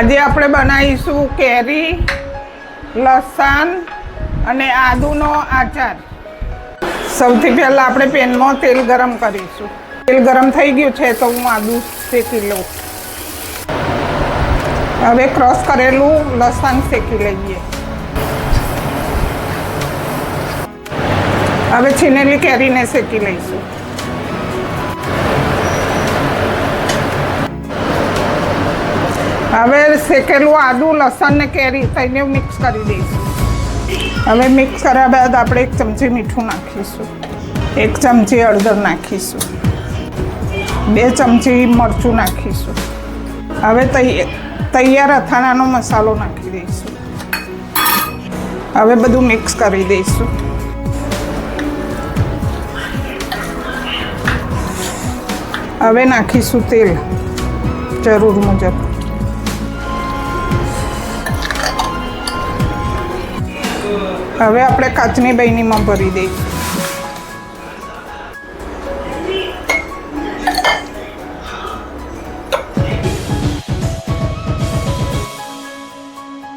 આજે આપણે બનાવીશું કેરી, લસણ અને આદુનો આચાર. સૌથી પહેલાં આપણે પેનમાં તેલ ગરમ કરીશું. તેલ ગરમ થઈ ગયું છે તો હું આદુ શેકી લઉં. હવે ક્રોસ કરેલું લસણ શેકી લઈએ. હવે છીનેલી કેરીને શેકી લઈશું. હવે શેકેલું આદુ, લસણ ને કેરી થઈને મિક્સ કરી દઈશું. હવે મિક્સ કર્યા બાદ આપણે એક ચમચી મીઠું નાખીશું. એક ચમચી હળદર નાખીશું. બે ચમચી મરચું નાખીશું. હવે તૈયાર અથાણાનો મસાલો નાખી દઈશું. હવે બધું મિક્સ કરી દઈશું. હવે નાખીશું તેલ જરૂર મુજબ. હવે આપણે કાચની બૈનીમાં ભરી દઈશું